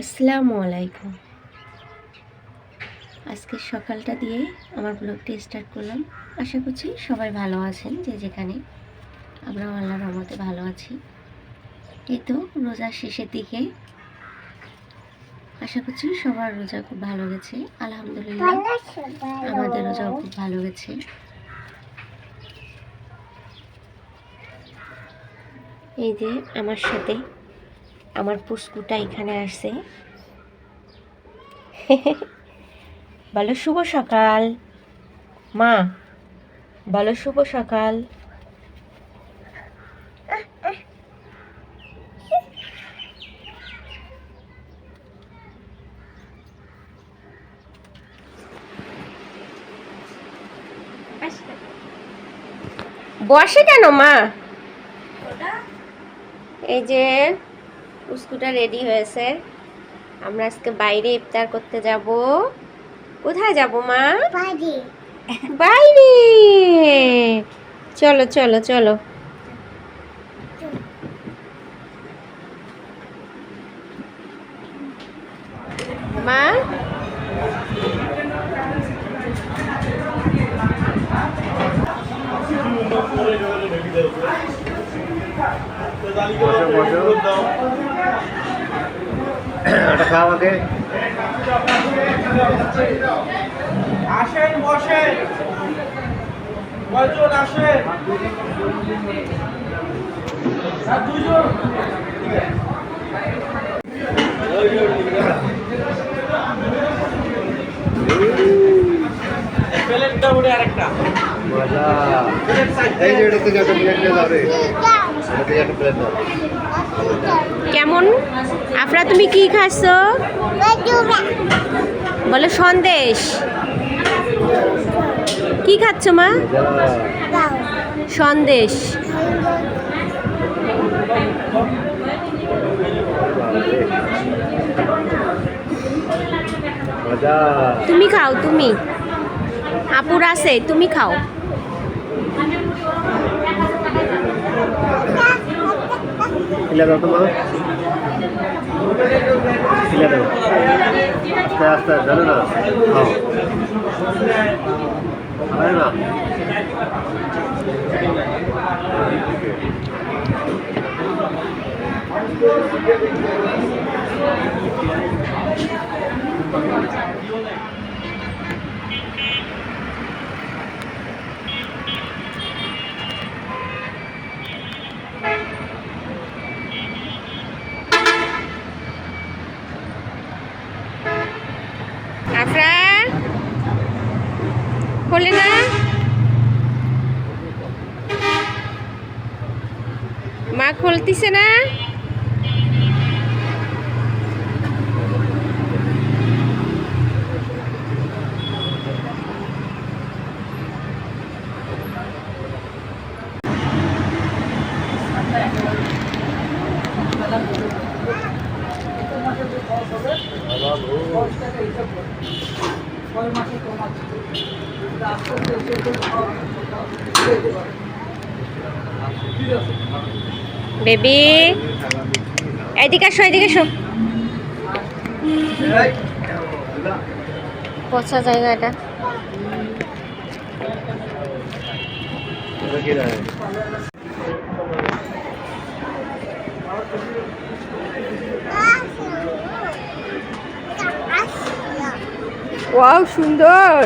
আসসালামু আলাইকুম। আজকে সকালটা দিয়ে আমার ব্লগটি স্টার্ট করলাম। আশা করছি সবাই ভালো আছেন যে যেখানে। আমরাও আল্লাহর রহমতে ভালো আছি। এই তো রোজার শেষের দিকে। আশা করছি সবার রোজা খুব ভালো গেছে। আলহামদুলিল্লাহ। আমাদের রোজাও খুব ভালো গেছে। এই যে আমার সাথে আমার পুষ্কুটা এখানে আসছে। বলো, শুভ সকাল। মা, বলো, শুভ সকাল। বসে কেন মা? এই যে উস্কুটা রেডি হয়েছে। আমরা আজকে বাইরে ইফতার করতে যাব। কোথায় যাব মা? বাইরে! চলো চলো চলো। মা? ওটা খাওয়া আমাকে আসেন বসেন। কয়জন আসেন? দুজন? প্লেটটা উঠে আরেকটা। মজা। এই যে এটা থেকে একটা প্লেট নিয়ে যাবে। কেমন? আফরা, তুমি কি খাচ্ছ বলো সন্দেশ। কি খাচ্ছ, মা? সন্দেশ। তুমি খাও, তুমি। আপুর আছে, তুমি খাও। খিলা দাও তো মা। খিলা দাও। আস্তে আস্তে জানো না? খাও খাবে না। আফরা খোলে না মা না? বেবি। এদিকে আসো এদিকে আসো। পচা জায়গা এটা। ওয়াও সুন্দর।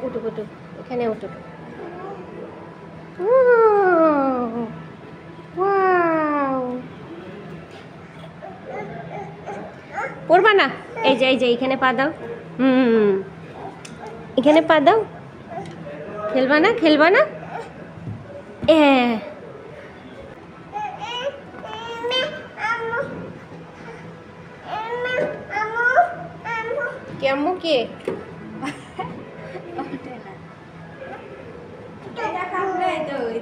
উঠুক উঠুক এখানে উঠুক. পড়বা না এই যে এই যে এখানে পা দাও হুম এখানে পা দাও খেলবা না খেলবা না কেমন কে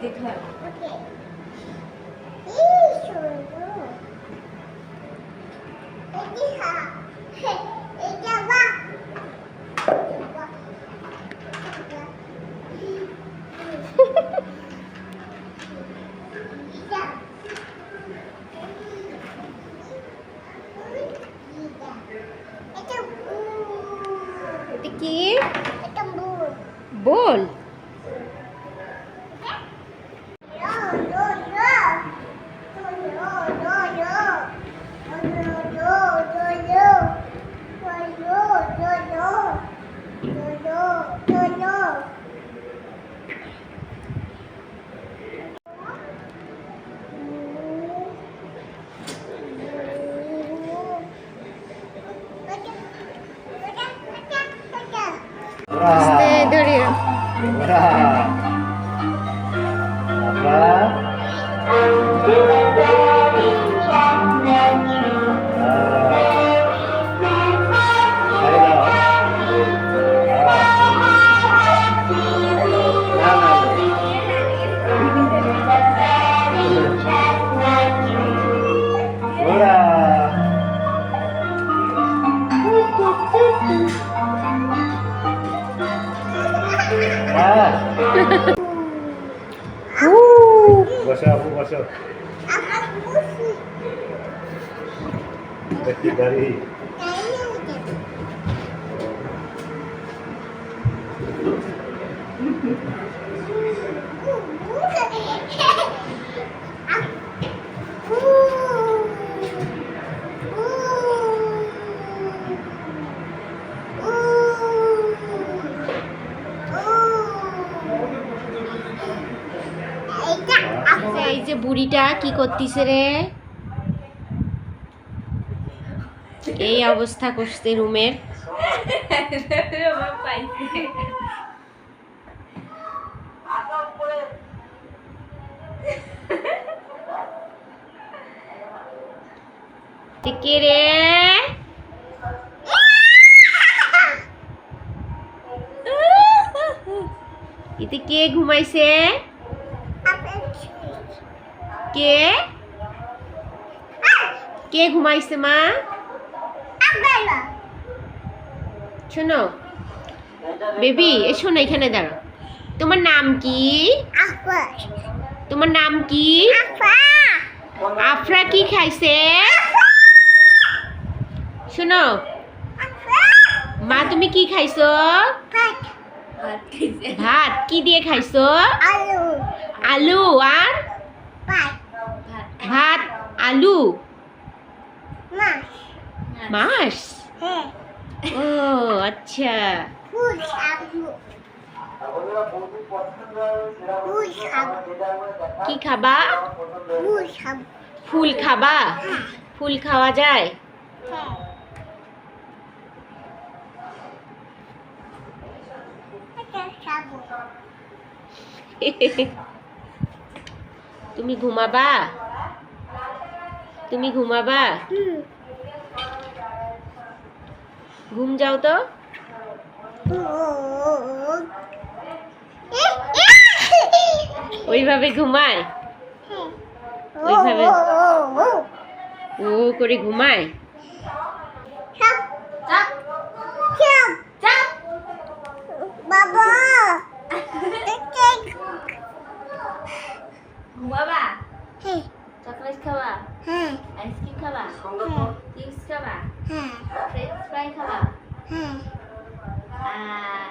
বল বসো আপু বসো দেখি গাড়ি এই যে বুড়িটা কি করতিছে রে? এই অবস্থা করছে রুমের। কে রে? কে ঘুমাইছে? কে? কে ঘুমাইছে মা? শোনো বেবি এসো না এখানে দাঁড়াও। তোমার নাম কি? তোমার নাম কি? আফরা কি খাইছে? শোনো মা তুমি কি খাইছো? ভাত। কি দিয়ে খাইছো? আলু। আর? ভাত আলু। মাছ। ও আচ্ছা। কি খাবা? ফুল খাবা? ফুল খাওয়া যায়? তুমি ঘুমাবা? তুমি ঘুমাবা? ঘুম যাও তো। ওইভাবে ঘুমায়? ওইভাবে ও করে ঘুমায়? বাবা ঘুমাবা হ্যাঁ চকলেট খাবা হ্যাঁ আইসক্রিম খাবা চিপস খাবা হ্যাঁ ফ্রেঞ্চ ফ্রাই খাবা হ্যাঁ আর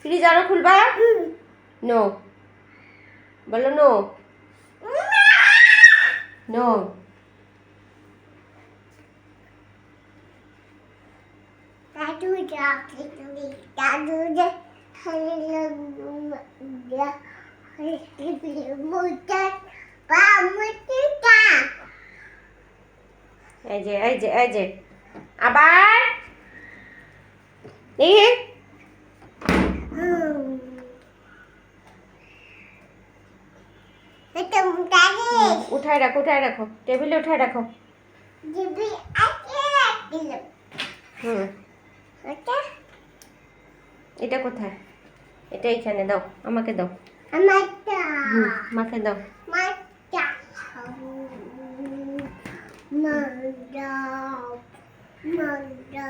ফ্রিজ আরও খুলবা নো বলো নো নো দাদু দাদু এই যে এই যে এই যে আবার দেখি এটা মুটা রে উঠায় রাখো উঠায় রাখো টেবিলে উঠায় রাখো। হুম। এটা কোথায়? এটা এইখানে দাও আমাকে দাও। মাকে দাও। মারটা মারটা মারটা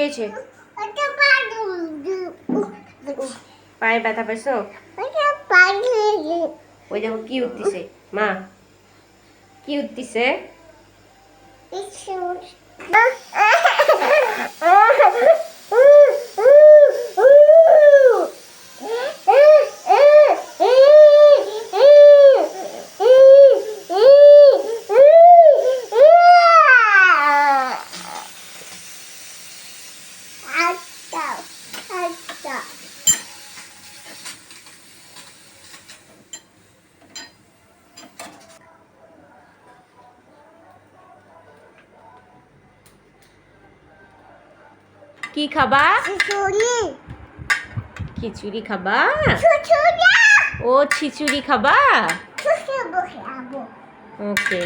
uh. পায়ে ব্যথা padu. ওই দেখো কি উঠতিছে মা কি উঠতিছে কি খাবা. খিচুড়ি খাবা. ও খিচুড়ি খাবা. ওকে